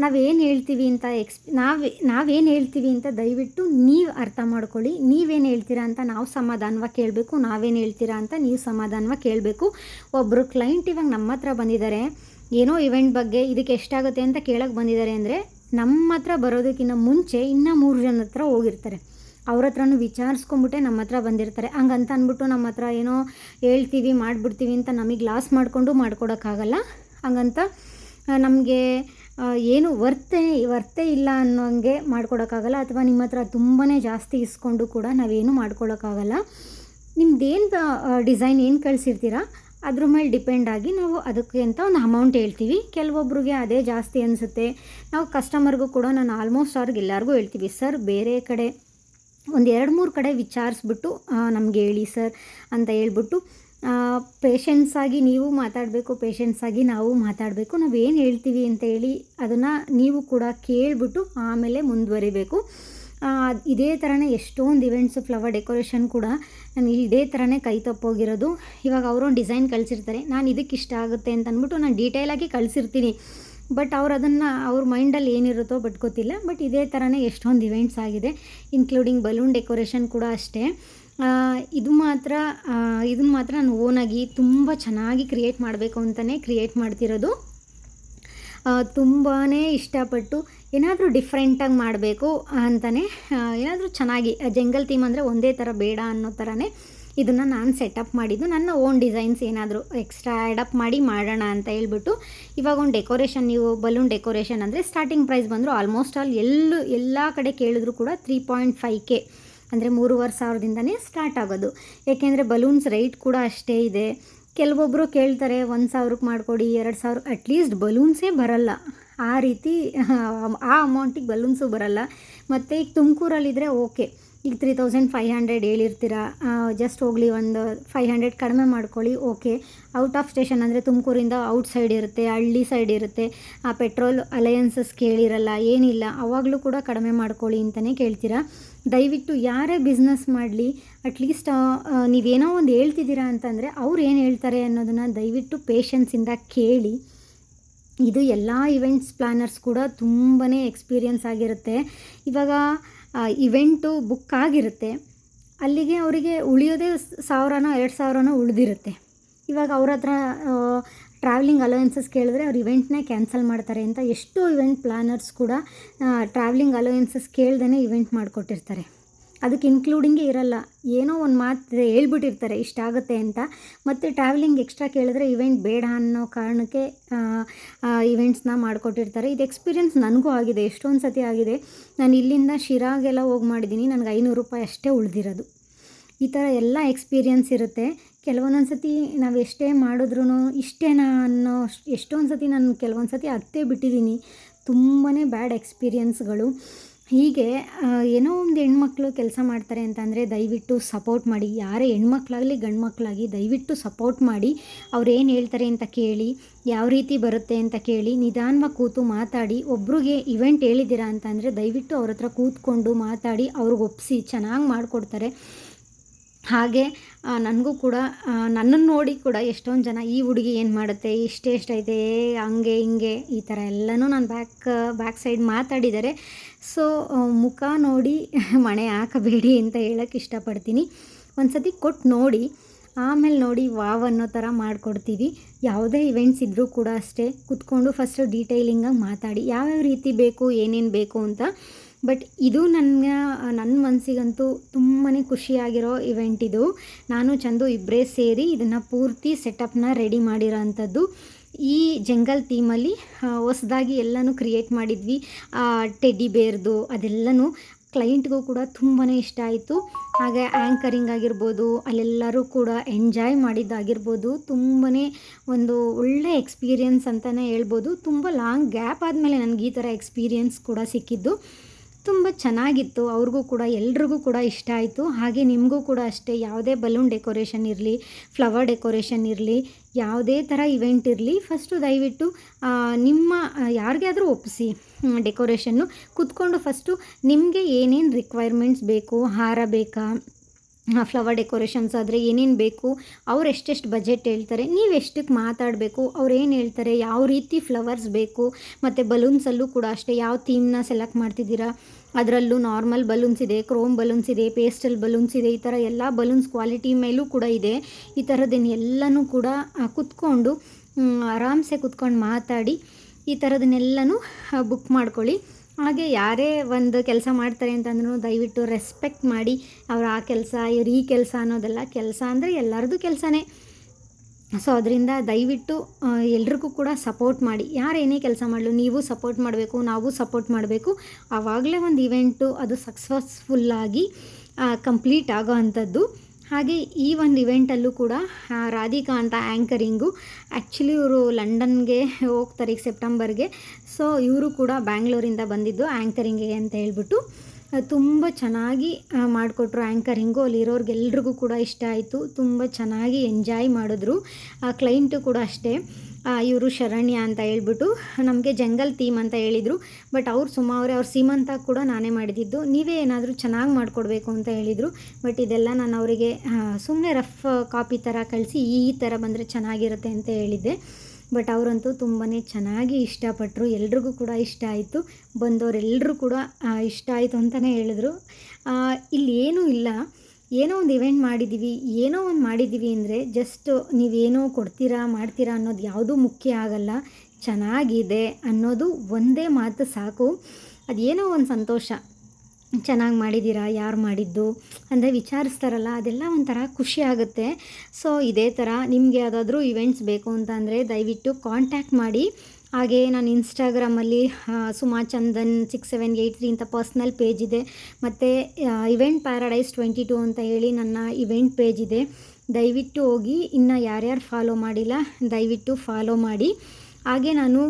A: ನಾವೇನು ಹೇಳ್ತೀವಿ ಅಂತ ಎಕ್ಸ್ ನಾವು, ನಾವೇನು ಹೇಳ್ತೀವಿ ಅಂತ ದಯವಿಟ್ಟು ನೀವು ಅರ್ಥ ಮಾಡ್ಕೊಳ್ಳಿ, ನೀವೇನು ಹೇಳ್ತೀರಾ ಅಂತ ನಾವು ಸಮಾಧಾನವಾಗಿ ಕೇಳಬೇಕು, ನಾವೇನು ಹೇಳ್ತೀರಾ ಅಂತ ನೀವು ಸಮಾಧಾನವಾಗಿ ಕೇಳಬೇಕು. ಒಬ್ಬರು ಕ್ಲೈಂಟ್ ಇವಾಗ ನಮ್ಮ ಹತ್ರ ಬಂದಿದ್ದಾರೆ ಏನೋ ಇವೆಂಟ್ ಬಗ್ಗೆ ಇದಕ್ಕೆ ಎಷ್ಟಾಗುತ್ತೆ ಅಂತ ಕೇಳೋಕ್ಕೆ ಬಂದಿದ್ದಾರೆ ಅಂದರೆ ನಮ್ಮ ಹತ್ರ ಬರೋದಕ್ಕಿಂತ ಮುಂಚೆ ಇನ್ನೂ ಮೂರು ಜನ ಹತ್ರ ಹೋಗಿರ್ತಾರೆ. ಅವ್ರ ಹತ್ರನೂ ವಿಚಾರಿಸ್ಕೊಂಬಿಟ್ಟೆ ನಮ್ಮ ಹತ್ರ ಬಂದಿರ್ತಾರೆ. ಹಂಗಂತ ಅಂದ್ಬಿಟ್ಟು ನಮ್ಮ ಹತ್ರ ಏನೋ ಹೇಳ್ತೀವಿ, ಮಾಡಿಬಿಡ್ತೀವಿ ಅಂತ ನಮಗೆ ಲಾಸ್ ಮಾಡಿಕೊಂಡು ಮಾಡ್ಕೊಡೋಕ್ಕಾಗಲ್ಲ. ಹಂಗಂತ ನಮಗೆ ಏನು ವರ್ತೆ ವರ್ತೆ ಇಲ್ಲ ಅನ್ನೋಂಗೆ ಮಾಡ್ಕೊಡೋಕ್ಕಾಗಲ್ಲ. ಅಥವಾ ನಿಮ್ಮ ಹತ್ರ ತುಂಬಾ ಜಾಸ್ತಿ ಇಸ್ಕೊಂಡು ಕೂಡ ನಾವೇನು ಮಾಡ್ಕೊಳೋಕ್ಕಾಗಲ್ಲ. ನಿಮ್ದೇನು ಡಿಸೈನ್ ಏನು ಕಳಿಸಿರ್ತೀರ, ಅದ್ರ ಮೇಲೆ ಡಿಪೆಂಡ್ ಆಗಿ ನಾವು ಅದಕ್ಕೆ ಅಂತ ಒಂದು ಅಮೌಂಟ್ ಹೇಳ್ತೀವಿ. ಕೆಲವೊಬ್ರಿಗೆ ಅದೇ ಜಾಸ್ತಿ ಅನಿಸುತ್ತೆ. ನಾವು ಕಸ್ಟಮರ್ಗೂ ಕೂಡ ನಾನು ಆಲ್ಮೋಸ್ಟ್ ಅವ್ರಿಗೆ ಎಲ್ಲರಿಗೂ ಹೇಳ್ತೀವಿ, ಸರ್, ಬೇರೆ ಕಡೆ ಒಂದು ಎರಡು ಮೂರು ಕಡೆ ವಿಚಾರಿಸ್ಬಿಟ್ಟು ನಮಗೆ ಹೇಳಿ ಸರ್ ಅಂತ ಹೇಳ್ಬಿಟ್ಟು ಪೇಷನ್ಸಾಗಿ ನೀವು ಮಾತಾಡಬೇಕು ಪೇಷನ್ಸಾಗಿ ನಾವು ಮಾತಾಡಬೇಕು ನಾವು ಏನು ಹೇಳ್ತೀವಿ ಅಂತ ಹೇಳಿ ಅದನ್ನು ನೀವು ಕೂಡ ಕೇಳಿಬಿಟ್ಟು ಆಮೇಲೆ ಮುಂದುವರಿಬೇಕು. ಇದೇ ಥರನೇ ಎಷ್ಟೊಂದು ಇವೆಂಟ್ಸು ಫ್ಲವರ್ ಡೆಕೋರೇಷನ್ ಕೂಡ ನನಗೆ ಇದೇ ಥರನೇ ಕೈ ತಪ್ಪೋಗಿರೋದು. ಇವಾಗ ಅವರೊಂದು ಡಿಸೈನ್ ಕಳಿಸಿರ್ತಾರೆ, ನಾನು ಇದಕ್ಕೆ ಇಷ್ಟ ಆಗುತ್ತೆ ಅಂತ ಅಂದ್ಬಿಟ್ಟು ನಾನು ಡೀಟೇಲಾಗಿ ಕಳಿಸಿರ್ತೀನಿ. ಬಟ್ ಅವ್ರು ಅದನ್ನು, ಅವ್ರ ಮೈಂಡಲ್ಲಿ ಏನಿರುತ್ತೋ ಬಟ್ ಗೊತ್ತಿಲ್ಲ. ಬಟ್ ಇದೇ ಥರನೇ ಎಷ್ಟೊಂದು ಇವೆಂಟ್ಸ್ ಆಗಿದೆ ಇನ್ಕ್ಲೂಡಿಂಗ್ ಬಲೂನ್ ಡೆಕೋರೇಷನ್ ಕೂಡ ಅಷ್ಟೇ. ಇದು ಮಾತ್ರ ಇದನ್ನು ಮಾತ್ರ ನಾನು ಓನಾಗಿ ತುಂಬ ಚೆನ್ನಾಗಿ ಕ್ರಿಯೇಟ್ ಮಾಡಬೇಕು ಅಂತಲೇ ಕ್ರಿಯೇಟ್ ಮಾಡ್ತಿರೋದು. ತುಂಬಾ ಇಷ್ಟಪಟ್ಟು ಏನಾದರೂ ಡಿಫ್ರೆಂಟಾಗಿ ಮಾಡಬೇಕು ಅಂತಲೇ ಏನಾದರೂ ಚೆನ್ನಾಗಿ ಜಂಗಲ್ ಥೀಮ್ ಅಂದರೆ ಒಂದೇ ಥರ ಬೇಡ ಅನ್ನೋ ಥರನೇ ಇದನ್ನು ನಾನು ಸೆಟಪ್ ಮಾಡಿದ್ದು. ನನ್ನ ಓನ್ ಡಿಸೈನ್ಸ್ ಏನಾದರೂ ಎಕ್ಸ್ಟ್ರಾ ಆ್ಯಡಪ್ ಮಾಡಿ ಮಾಡೋಣ ಅಂತ ಹೇಳ್ಬಿಟ್ಟು ಇವಾಗ ಒಂದು ಡೆಕೋರೇಷನ್ ನೀವು ಬಲೂನ್ ಡೆಕೋರೇಷನ್ ಅಂದರೆ ಸ್ಟಾರ್ಟಿಂಗ್ ಪ್ರೈಸ್ ಬಂದರು ಆಲ್ಮೋಸ್ಟ್ ಆಲ್ ಎಲ್ಲೂ, ಎಲ್ಲ ಕಡೆ ಕೇಳಿದ್ರು ಕೂಡ ತ್ರೀ ಪಾಯಿಂಟ್ ಫೈವ್ ಕೆ ಅಂದರೆ ಮೂರುವರೆ ಸಾವಿರದಿಂದನೇ ಸ್ಟಾರ್ಟ್ ಆಗೋದು. ಏಕೆಂದರೆ ಬಲೂನ್ಸ್ ರೇಟ್ ಕೂಡ ಅಷ್ಟೇ ಇದೆ. ಕೆಲವೊಬ್ಬರು ಕೇಳ್ತಾರೆ, ಒಂದು ಸಾವಿರಕ್ಕೆ ಮಾಡಿಕೊಡಿ, ಎರಡು ಸಾವಿರ ಅಟ್ಲೀಸ್ಟ್ ಬಲೂನ್ಸೇ ಬರಲ್ಲ. ಆ ರೀತಿ, ಆ ಅಮೌಂಟಿಗೆ ಬಲೂನ್ಸು ಬರಲ್ಲ. ಮತ್ತು ಈಗ ತುಮಕೂರಲ್ಲಿದ್ದರೆ ಓಕೆ ಈಗ ತ್ರೀ ತೌಸಂಡ್ ಫೈವ್ ಹಂಡ್ರೆಡ್ ಹೇಳಿರ್ತೀರ ಜಸ್ಟ್ ಹೋಗಲಿ ಒಂದು ಫೈವ್ ಹಂಡ್ರೆಡ್ ಕಡಿಮೆ ಮಾಡ್ಕೊಳ್ಳಿ ಓಕೆ ಔಟ್ ಆಫ್ ಸ್ಟೇಷನ್ ಅಂದರೆ ತುಮಕೂರಿಂದ ಔಟ್ ಸೈಡ್ ಇರುತ್ತೆ, ಹಳ್ಳಿ ಸೈಡ್ ಇರುತ್ತೆ. ಆ ಪೆಟ್ರೋಲ್ ಅಲಯನ್ಸಸ್ ಕೇಳಿರಲ್ಲ, ಏನಿಲ್ಲ, ಅವಾಗಲೂ ಕೂಡ ಕಡಿಮೆ ಮಾಡ್ಕೊಳ್ಳಿ ಅಂತಲೇ ಕೇಳ್ತೀರಾ? ದಯವಿಟ್ಟು ಯಾರೇ ಬಿಸ್ನೆಸ್ ಮಾಡಲಿ ಅಟ್ಲೀಸ್ಟ್ ನೀವೇನೋ ಒಂದು ಹೇಳ್ತಿದ್ದೀರಾ ಅಂತಂದರೆ ಅವ್ರು ಏನು ಹೇಳ್ತಾರೆ ಅನ್ನೋದನ್ನು ದಯವಿಟ್ಟು ಪೇಷನ್ಸಿಂದ ಕೇಳಿ. ಇದು ಎಲ್ಲ ಇವೆಂಟ್ಸ್ ಪ್ಲ್ಯಾನರ್ಸ್ ಕೂಡ ತುಂಬಾ ಎಕ್ಸ್ಪೀರಿಯನ್ಸ್ ಆಗಿರುತ್ತೆ. ಇವಾಗ ಇವೆಂಟು ಬುಕ್ ಆಗಿರುತ್ತೆ. ಅಲ್ಲಿಗೆ ಅವರಿಗೆ ಉಳಿಯೋದೇ ಸಾವಿರನೋ ಎರಡು ಸಾವಿರನೋ ಉಳಿದಿರುತ್ತೆ. ಇವಾಗ ಅವ್ರ ಹತ್ರ ಟ್ರಾವೆಲಿಂಗ್ ಅಲೋಯೆನ್ಸಸ್ ಕೇಳಿದ್ರೆ ಅವ್ರು ಇವೆಂಟ್ನೇ ಕ್ಯಾನ್ಸಲ್ ಮಾಡ್ತಾರೆ ಅಂತ ಎಷ್ಟೋ ಇವೆಂಟ್ ಪ್ಲ್ಯಾನರ್ಸ್ ಕೂಡ ಟ್ರಾವೆಲಿಂಗ್ ಅಲೋಯೆನ್ಸಸ್ ಕೇಳ್ದೇ ಇವೆಂಟ್ ಮಾಡಿಕೊಟ್ಟಿರ್ತಾರೆ. ಅದಕ್ಕೆ ಇನ್ಕ್ಲೂಡಿಂಗೇ ಇರಲ್ಲ. ಏನೋ ಒಂದು ಮಾತು ಹೇಳ್ಬಿಟ್ಟಿರ್ತಾರೆ ಇಷ್ಟಾಗುತ್ತೆ ಅಂತ. ಮತ್ತು ಟ್ರಾವೆಲಿಂಗ್ ಎಕ್ಸ್ಟ್ರಾ ಕೇಳಿದ್ರೆ ಇವೆಂಟ್ ಬೇಡ ಅನ್ನೋ ಕಾರಣಕ್ಕೆ ಇವೆಂಟ್ಸ್ನ ಮಾಡಿಕೊಟ್ಟಿರ್ತಾರೆ. ಇದು ಎಕ್ಸ್ಪೀರಿಯೆನ್ಸ್ ನನಗೂ ಆಗಿದೆ, ಎಷ್ಟೊಂದು ಸತಿ ಆಗಿದೆ. ನಾನು ಇಲ್ಲಿಂದ ಶಿರಾಗೆಲ್ಲ ಹೋಗಿ ಮಾಡಿದ್ದೀನಿ ನನಗೆ ಐನೂರು ರೂಪಾಯಿ ಅಷ್ಟೇ ಉಳಿದಿರೋದು. ಈ ಥರ ಎಲ್ಲ ಎಕ್ಸ್ಪೀರಿಯನ್ಸ್ ಇರುತ್ತೆ. ಕೆಲವೊಂದೊಂದು ಸತಿ ನಾವು ಎಷ್ಟೇ ಮಾಡಿದ್ರೂ ಇಷ್ಟೇನಾ ಅನ್ನೋ ಎಷ್ಟೊಂದು ಸತಿ ನಾನು ಕೆಲವೊಂದು ಸತಿ ಅತ್ತೇ ಬಿಟ್ಟಿದ್ದೀನಿ ತುಂಬಾ ಬ್ಯಾಡ್ ಎಕ್ಸ್ಪೀರಿಯನ್ಸ್ಗಳು ಹೀಗೆ ಏನೋ ಒಂದು ಹೆಣ್ಮಕ್ಳು ಕೆಲಸ ಮಾಡ್ತಾರೆ ಅಂತಂದರೆ ದಯವಿಟ್ಟು ಸಪೋರ್ಟ್ ಮಾಡಿ. ಯಾರೇ ಹೆಣ್ಮಕ್ಳಾಗಲಿ ಗಂಡು ದಯವಿಟ್ಟು ಸಪೋರ್ಟ್ ಮಾಡಿ, ಅವ್ರು ಹೇಳ್ತಾರೆ ಅಂತ ಕೇಳಿ, ಯಾವ ರೀತಿ ಬರುತ್ತೆ ಅಂತ ಕೇಳಿ ನಿಧಾನವಾಗಿ ಕೂತು ಮಾತಾಡಿ, ಒಬ್ರಿಗೆ ಇವೆಂಟ್ ಹೇಳಿದ್ದೀರಾ ಅಂತಂದರೆ ದಯವಿಟ್ಟು ಅವ್ರ ಹತ್ರ ಕೂತ್ಕೊಂಡು ಮಾತಾಡಿ, ಅವ್ರಿಗೆ ಒಪ್ಪಿಸಿ ಚೆನ್ನಾಗಿ ಮಾಡಿಕೊಡ್ತಾರೆ. ಹಾಗೆ ನನಗೂ ಕೂಡ ನನ್ನನ್ನು ನೋಡಿ ಕೂಡ ಎಷ್ಟೊಂದು ಜನ ಈ ಹುಡುಗಿ ಏನು ಮಾಡುತ್ತೆ, ಇಷ್ಟೇ ಎಷ್ಟೈತೆ ಹಂಗೆ, ಹಿಂಗೆ, ಈ ಥರ ಎಲ್ಲನೂ ನಾನು ಬ್ಯಾಕ್ ಬ್ಯಾಕ್ ಸೈಡ್ ಮಾತಾಡಿದ್ದಾರೆ ಸೊ ಮುಖ ನೋಡಿ ಮಣೆ ಹಾಕಬೇಡಿ ಅಂತ ಹೇಳೋಕ್ಕೆ ಇಷ್ಟಪಡ್ತೀನಿ. ಒಂದು ಸತಿ ಕೊಟ್ಟು ನೋಡಿ, ಆಮೇಲೆ ನೋಡಿ ವಾವ್ ಅನ್ನೋ ಥರ ಮಾಡಿಕೊಡ್ತೀವಿ. ಯಾವುದೇ ಇವೆಂಟ್ಸ್ ಇದ್ದರೂ ಕೂಡ ಅಷ್ಟೇ, ಕುತ್ಕೊಂಡು ಫಸ್ಟು ಡೀಟೇಲಿಂಗಾಗಿ ಮಾತಾಡಿ, ಯಾವ್ಯಾವ ರೀತಿ ಬೇಕು, ಏನೇನು ಬೇಕು ಅಂತ. ಬಟ್ ಇದು ನನ್ನ ನನ್ನ ಮನಸ್ಸಿಗಂತೂ ತುಂಬಾ ಖುಷಿಯಾಗಿರೋ ಇವೆಂಟ್ ಇದು. ನಾನು, ಚಂದು ಇಬ್ಬರೇ ಸೇರಿ ಇದನ್ನು ಪೂರ್ತಿ ಸೆಟಪ್ನ ರೆಡಿ ಮಾಡಿರೋ ಈ ಜಂಗಲ್ ಥೀಮಲ್ಲಿ ಹೊಸದಾಗಿ ಎಲ್ಲನೂ ಕ್ರಿಯೇಟ್ ಮಾಡಿದ್ವಿ. ಟೆಡ್ಡಿ ಬೇರ್ದು ಅದೆಲ್ಲನೂ ಕ್ಲೈಂಟ್ಗೂ ಕೂಡ ತುಂಬಾ ಇಷ್ಟ ಆಯಿತು. ಹಾಗೆ ಆ್ಯಂಕರಿಂಗ್ ಆಗಿರ್ಬೋದು, ಅಲ್ಲೆಲ್ಲರೂ ಕೂಡ ಎಂಜಾಯ್ ಮಾಡಿದ್ದಾಗಿರ್ಬೋದು. ತುಂಬಾ ಒಂದು ಒಳ್ಳೆ ಎಕ್ಸ್ಪೀರಿಯನ್ಸ್ ಅಂತಲೇ ಹೇಳ್ಬೋದು. ತುಂಬ ಲಾಂಗ್ ಗ್ಯಾಪ್ ಆದಮೇಲೆ ನನಗೆ ಈ ಥರ ಎಕ್ಸ್ಪೀರಿಯನ್ಸ್ ಕೂಡ ಸಿಕ್ಕಿದ್ದು. ತುಂಬ ಚೆನ್ನಾಗಿತ್ತು. ಅವ್ರಿಗೂ ಕೂಡ, ಎಲ್ರಿಗೂ ಕೂಡ ಇಷ್ಟ ಆಯಿತು. ಹಾಗೆ ನಿಮಗೂ ಕೂಡ ಅಷ್ಟೇ. ಯಾವುದೇ ಬಲೂನ್ ಡೆಕೋರೇಷನ್ ಇರಲಿ ಫ್ಲವರ್ ಡೆಕೋರೇಷನ್ ಇರಲಿ, ಯಾವುದೇ ಥರ ಇವೆಂಟ್ ಇರಲಿ ಫಸ್ಟು ದಯವಿಟ್ಟು ನಿಮ್ಮ, ಯಾರಿಗಾದರೂ ಒಪ್ಪಿಸಿ ಡೆಕೋರೇಷನ್ನು ಕುತ್ಕೊಂಡು ಫಸ್ಟು ನಿಮಗೆ ಏನೇನು ರಿಕ್ವೈರ್ಮೆಂಟ್ಸ್ ಬೇಕು, ಹಾರ ಬೇಕಾ? ಫ್ಲವರ್ ಡೆಕೋರೇಷನ್ಸ್ ಆದರೆ ಏನೇನು ಬೇಕು, ಅವ್ರು ಎಷ್ಟೆಷ್ಟು ಬಜೆಟ್ ಹೇಳ್ತಾರೆ, ನೀವು ಎಷ್ಟಕ್ಕೆ ಮಾತಾಡಬೇಕು, ಅವ್ರು ಏನು ಹೇಳ್ತಾರೆ, ಯಾವ ರೀತಿ ಫ್ಲವರ್ಸ್ ಬೇಕು, ಮತ್ತು ಬಲೂನ್ಸಲ್ಲೂ ಕೂಡ ಅಷ್ಟೇ, ಯಾವ ಥೀಮ್ನ ಸೆಲೆಕ್ಟ್ ಮಾಡ್ತಿದ್ದೀರಾ, ಅದರಲ್ಲೂ ನಾರ್ಮಲ್ ಬಲೂನ್ಸ್ ಇದೆ ಕ್ರೋಮ್ ಬಲೂನ್ಸ್ ಇದೆ ಪೇಸ್ಟಲ್ ಬಲೂನ್ಸ್ ಇದೆ, ಈ ಥರ ಎಲ್ಲ ಬಲೂನ್ಸ್ ಕ್ವಾಲಿಟಿ ಮೇಲೂ ಕೂಡ ಇದೆ. ಈ ಥರದ್ದೇನು ಎಲ್ಲನೂ ಕೂಡ ಕುತ್ಕೊಂಡು ಆರಾಮ್ಸೆ ಕುತ್ಕೊಂಡು ಮಾತಾಡಿ, ಈ ಥರದನ್ನೆಲ್ಲನೂ ಬುಕ್ ಮಾಡ್ಕೊಳ್ಳಿ. ಹಾಗೆ ಯಾರೇ ಒಂದು ಕೆಲಸ ಮಾಡ್ತಾರೆ ಅಂತಂದ್ರೂ ದಯವಿಟ್ಟು ರೆಸ್ಪೆಕ್ಟ್ ಮಾಡಿ ಅವ್ರು ಆ ಕೆಲಸ, ಇವ್ರು ಈ ಕೆಲಸ ಅನ್ನೋದೆಲ್ಲ ಕೆಲಸ ಅಂದರೆ ಎಲ್ಲರದ್ದು ಕೆಲಸನೇ. ಸೊ ಅದರಿಂದ ದಯವಿಟ್ಟು ಎಲ್ರಿಗೂ ಕೂಡ ಸಪೋರ್ಟ್ ಮಾಡಿ. ಯಾರು ಏನೇ ಕೆಲಸ ಮಾಡಲು ನೀವು ಸಪೋರ್ಟ್ ಮಾಡಬೇಕು, ನಾವು ಸಪೋರ್ಟ್ ಮಾಡಬೇಕು. ಆವಾಗಲೇ ಒಂದು ಇವೆಂಟು ಅದು ಸಕ್ಸಸ್ಫುಲ್ಲಾಗಿ ಕಂಪ್ಲೀಟ್ ಆಗೋ ಅಂಥದ್ದು. ಹಾಗೆ ಈ ಒಂದು ಇವೆಂಟಲ್ಲೂ ಕೂಡ ರಾಧಿಕಾ ಅಂತ ಆ್ಯಂಕರಿಂಗು ಆ್ಯಕ್ಚುಲಿ ಇವರು ಲಂಡನ್ಗೆ ಹೋಗ್ತಾರೆ ಈಗ ಸೆಪ್ಟೆಂಬರ್ಗೆ ಸೊ ಇವರು ಕೂಡ ಬ್ಯಾಂಗ್ಳೂರಿಂದ ಬಂದಿದ್ದು ಆ್ಯಂಕರಿಂಗಿಗೆ ಅಂತ ಹೇಳ್ಬಿಟ್ಟು ತುಂಬ ಚೆನ್ನಾಗಿ ಮಾಡಿಕೊಟ್ರು ಆ್ಯಂಕರಿಂಗು ಅಲ್ಲಿರೋರ್ಗೆಲ್ರಿಗೂ ಕೂಡ ಇಷ್ಟ ಆಯಿತು. ತುಂಬ ಚೆನ್ನಾಗಿ ಎಂಜಾಯ್ ಮಾಡಿದ್ರು. ಆ ಕ್ಲೈಂಟು ಕೂಡ ಅಷ್ಟೇ. ಇವರು ಶರಣ್ಯ ಅಂತ ಹೇಳ್ಬಿಟ್ಟು ನಮಗೆ ಜಂಗಲ್ ಥೀಮ್ ಅಂತ ಹೇಳಿದರು. ಬಟ್ ಅವ್ರು ಸುಮಾರು ಅವ್ರ ಸೀಮಂತ ಕೂಡ ನಾನೇ ಮಾಡಿದ್ದು. ನೀವೇ ಏನಾದರೂ ಚೆನ್ನಾಗಿ ಮಾಡಿಕೊಡ್ಬೇಕು ಅಂತ ಹೇಳಿದರು. ಬಟ್ ಇದೆಲ್ಲ ನಾನು ಅವರಿಗೆ ಸುಮ್ಮನೆ ರಫ್ ಕಾಪಿ ಥರ ಕಳಿಸಿ ಈ ಥರ ಬಂದರೆ ಚೆನ್ನಾಗಿರುತ್ತೆ ಅಂತ ಹೇಳಿದ್ದೆ. ಬಟ್ ಅವರಂತೂ ತುಂಬಾ ಚೆನ್ನಾಗಿ ಇಷ್ಟಪಟ್ಟರು ಎಲ್ರಿಗೂ ಕೂಡ ಇಷ್ಟ ಆಯಿತು. ಬಂದವರೆಲ್ಲರೂ ಕೂಡ ಇಷ್ಟ ಆಯಿತು ಅಂತಲೇ ಹೇಳಿದ್ರು. ಇಲ್ಲಿ ಏನೂ ಇಲ್ಲ. ಏನೋ ಒಂದು ಇವೆಂಟ್ ಮಾಡಿದ್ದೀವಿ ಏನೋ ಒಂದು ಮಾಡಿದ್ದೀವಿ ಅಂದರೆ ಜಸ್ಟ್ ನೀವೇನೋ ಕೊಡ್ತೀರಾ, ಮಾಡ್ತೀರಾ ಅನ್ನೋದು ಯಾವುದೂ ಮುಖ್ಯ ಆಗಲ್ಲ. ಚೆನ್ನಾಗಿದೆ ಅನ್ನೋದು ಒಂದೇ ಮಾತು ಸಾಕು. ಅದೇನೋ ಒಂದು ಸಂತೋಷ. ಚೆನ್ನಾಗಿ ಮಾಡಿದ್ದೀರಾ ಯಾರು ಮಾಡಿದ್ದು ಅಂದರೆ ವಿಚಾರಿಸ್ತಾರಲ್ಲ, ಅದೆಲ್ಲ ಒಂಥರ ಖುಷಿ ಆಗುತ್ತೆ. ಸೊ ಇದೇ ಥರ ನಿಮಗೆ ಯಾವುದಾದ್ರೂ ಇವೆಂಟ್ಸ್ ಬೇಕು ಅಂತ ಅಂದರೆ ದಯವಿಟ್ಟು ಕಾಂಟ್ಯಾಕ್ಟ್ ಮಾಡಿ. ಹಾಗೆ ನಾನು ಇನ್ಸ್ಟಾಗ್ರಾಮಲ್ಲಿ Suma Chandan six seven eight three ಅಂತ ಪರ್ಸ್ನಲ್ ಪೇಜ್ ಇದೆ. ಮತ್ತು ಇವೆಂಟ್ ಪ್ಯಾರಡೈಸ್ ಟ್ವೆಂಟಿ ಟು ಅಂತ ಹೇಳಿ ನನ್ನ ಇವೆಂಟ್ ಪೇಜ್ ಇದೆ. ದಯವಿಟ್ಟು ಹೋಗಿ, ಇನ್ನು ಯಾರ್ಯಾರು ಫಾಲೋ ಮಾಡಿಲ್ಲ, ದಯವಿಟ್ಟು ಫಾಲೋ ಮಾಡಿ. ಹಾಗೆ ನಾನು